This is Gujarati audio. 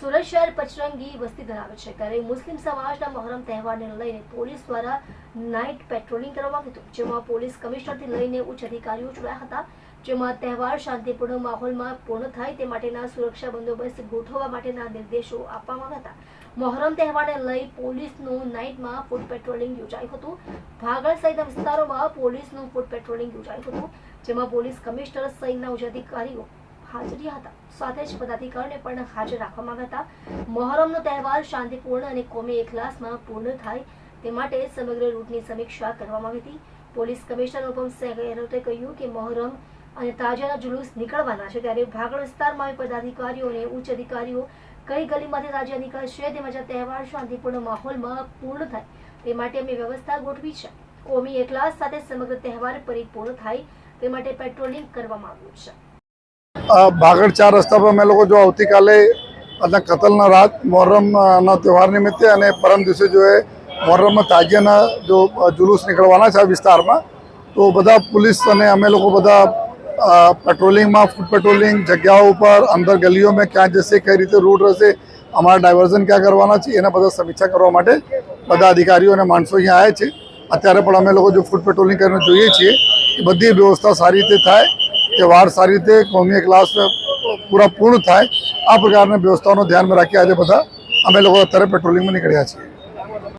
સુરત શહેર પચરંગી વસ્તી ધરાવે છે. ત્યારે મુસ્લિમ સમાજના મહોરમ તહેવારને લઈને પોલીસ દ્વારા નાઇટ પેટ્રોલિંગ કરવામાં હતું, જેમાં પોલીસ કમિશનરથી લઈને ઉચ્ચ અધિકારીઓ જોડાયા હતા. જેમાં તહેવાર, શાંતિપૂર્ણ માહોલમાં પૂર્ણ થાય તે માટેના સુરક્ષા બંદોબસ્ત ગોઠવવા માટેના નિર્દેશો આપવામાં આવ્યા હતા. મહોરમ તહેવારને લઈ પોલીસનું નાઇટમાં ફૂડ પેટ્રોલિંગ યોજાયું હતું. ભાગળ સહિતના વિસ્તારોમાં પોલીસનું ફૂડ પેટ્રોલિંગ યોજાયું હતું, જેમાં પોલીસ કમિશનર સહિતના ઉચ્ચ અધિકારીઓ હાજર હતા સાથે જ પદાધિકારીઓને પણ હાજર રાખવામાં આવ્યા હતા. મહોરમનો તહેવાર શાંતિપૂર્ણ અને કોમી એખલાસમાં પૂર્ણ થાય તે માટે સમગ્ર રૂટની સમીક્ષા કરવામાં આવી હતી. પોલીસ કમિશનર અનુપમસિંહ ગેહલોતે કહ્યું કે મહોરમ અને તાજાના જુલુસ નીકળવાના છે ત્યારે ભાગળ વિસ્તારમાં પદાધિકારીઓ અને ઉચ્ચ અધિકારીઓ કઈ ગલીમાંથી તાજા નીકળશે તેમજ તહેવાર શાંતિપૂર્ણ માહોલમાં પૂર્ણ થાય તે માટે અમે વ્યવસ્થા ગોઠવી છે. કોમી એકલાસ સાથે સમગ્ર તહેવાર પરિપૂર્ણ થાય તે માટે પેટ્રોલિંગ કરવામાં આવ્યું છે. અ, ભાગળ ચાર રસ્તા પર અમે લોકો જો આવતીકાલે અને કતલના રાત મોહર્રમના તહેવાર નિમિત્તે અને પરમ દિવસે જો એ મોહર્રમમાં તાજિયાના જો જુલુસ નીકળવાના છે આ વિસ્તારમાં તો બધા પોલીસ અને અમે લોકો બધા પેટ્રોલિંગમાં ફૂડ પેટ્રોલિંગ જગ્યાઓ ઉપર અંદર ગલીઓમાં ક્યાં જશે કઈ રીતે રૂટ રહેશે અમારા ડાયવર્ઝન ક્યાં કરવાના છે એના બધા સમીક્ષા કરવા માટે બધા અધિકારીઓ અને માણસો અહીંયા આવ્યા છે. અત્યારે પણ અમે લોકો જો ફૂડ પેટ્રોલિંગ કરીને જોઈએ છીએ એ બધી વ્યવસ્થા સારી રીતે થાય તહેવાર સારી રીતે કોમી ક્લાસ પૂરા પૂર્ણ થાય. આ પ્રકારની વ્યવસ્થાઓનું ધ્યાનમાં રાખી આજે બધા અમે લોકો અત્યારે પેટ્રોલિંગમાં નીકળ્યા છીએ.